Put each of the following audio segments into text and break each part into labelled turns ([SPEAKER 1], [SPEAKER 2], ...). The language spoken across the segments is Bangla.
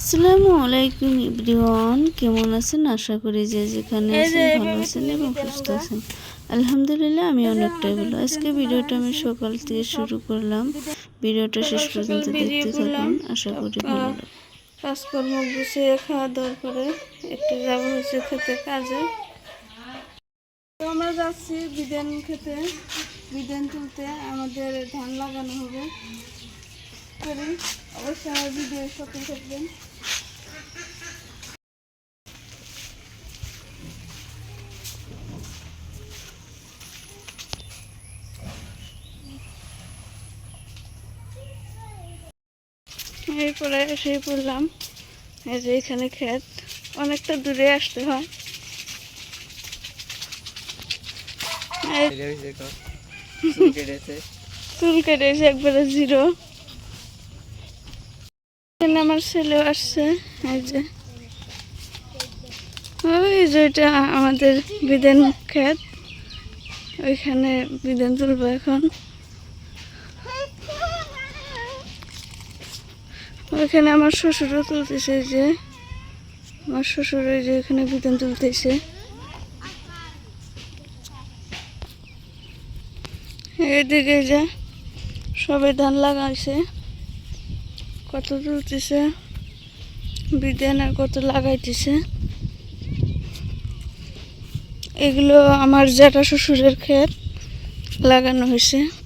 [SPEAKER 1] আসসালামু আলাইকুম ইব্রিওয়ান কেমন আছেন? আশা করি যে যেখানে আছেন ভালো আছেন এবং সুস্থ আছেন। আলহামদুলিল্লাহ আমি অনেকটাই ভালো। আজকে ভিডিওটা আমি সকাল থেকে শুরু করলাম। ভিডিওটা শেষ পর্যন্ত দেখতে থাকুন। আশা করি ভালো
[SPEAKER 2] কাজকর্ম গুছিয়ে খাওয়া দাওয়ার পরে একটু যাব হচ্ছে খেতে কাজে। তো আমরা যাচ্ছি বিধান খেতে। বিধান তুলতে আমাদের ধান লাগানো হবে। করি। অবশ্যই আমার ভিডিও সাথে থাকবেন। এরপরে এসে পড়লাম এই যে এখানে ক্ষেত অনেকটা দূরে আসতে হয়। চুল কেটেছে একবারে জিরো। এখানে আমার ছেলেও আসছে এই যে। ওই যে এটা আমাদের বিধান ক্ষেত ওইখানে বিধান তুলবো এখন। ওইখানে আমার শ্বশুরও তুলতেছে যে। আমার শ্বশুর যে এখানে বিধান তুলতেছে। এদিকে যে সবে ধান লাগাইছে। কত তুলতেছে। বিধান আর কত লাগাইতেছে। এগুলো আমার জ্যাঠা শ্বশুরের ক্ষেত লাগানো হয়েছে।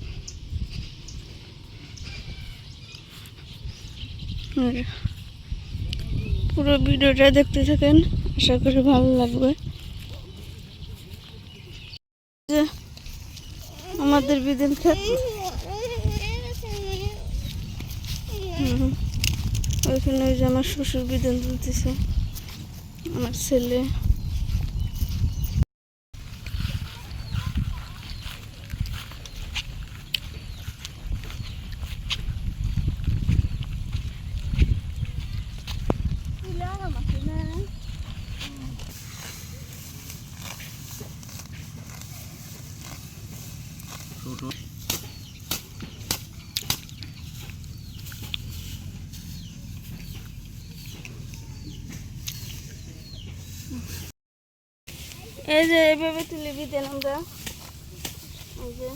[SPEAKER 2] পুরো ভিডিওটা দেখতে থাকেন। আশা করি ভালো লাগবে। আমাদের বিদিন ওইখানে ওই যে আমার শ্বশুর বিদেন তুলতেছে আমার ছেলে। এই যে এইভাবে তুলে দিতেন আমরা এই যে।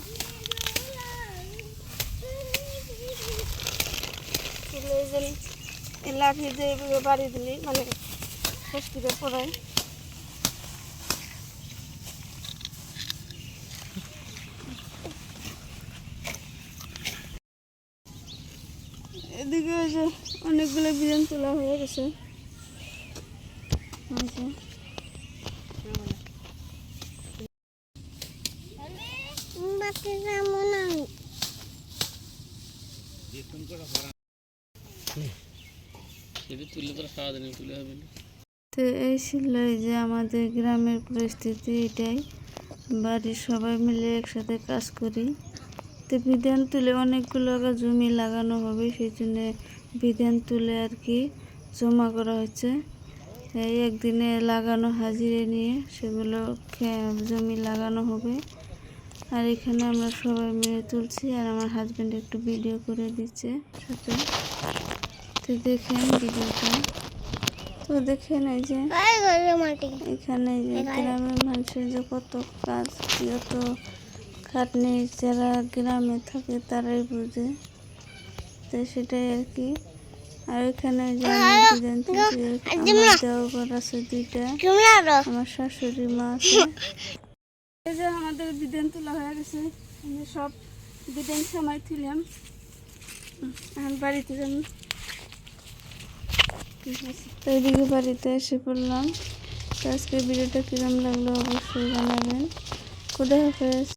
[SPEAKER 2] তুলে যে এইভাবে বাড়ি দিলি মানে শক্তিটা পড়ায়। এদিকে যে অনেকগুলো বিরিয়ানি তোলা হয়ে গেছে। তো এই ছিল যে আমাদের গ্রামের পরিস্থিতি এটাই। বাড়ির সবাই মিলে একসাথে কাজ করি। তো বিধান তুলে অনেকগুলো জমি লাগানো হবে সেই জন্য বিধান তুলে আর কি জমা করা হচ্ছে। এই একদিনে লাগানো হাজিরে নিয়ে সেগুলো জমি লাগানো হবে। আর এখানে আমরা সবাই মিলে তুলছি আর আমার হাজব্যান্ড একটু ভিডিও করে দিচ্ছে সাথে। তো দেখেন ভিডিওটা। তো দেখেন এই যে এখানে যে গ্রামের মানুষের যে কত কাজ কত খাটনি যারা গ্রামে থাকে তারাই বুঝে। তো সেটাই আর কি। আর দেওয়ার আছে আমার শাশুড়ি মা এই যে আমাদের বিধান তোলা হয়ে গেছে। আমি সব বিধান সময় তুলাম এখন বাড়িতে যাব তো এদিকে বাড়িতে এসে পড়লাম। তো আজকে ভিডিওটা কিরম লাগল অবশ্যই জানাবেন। খুদা হাফেজ।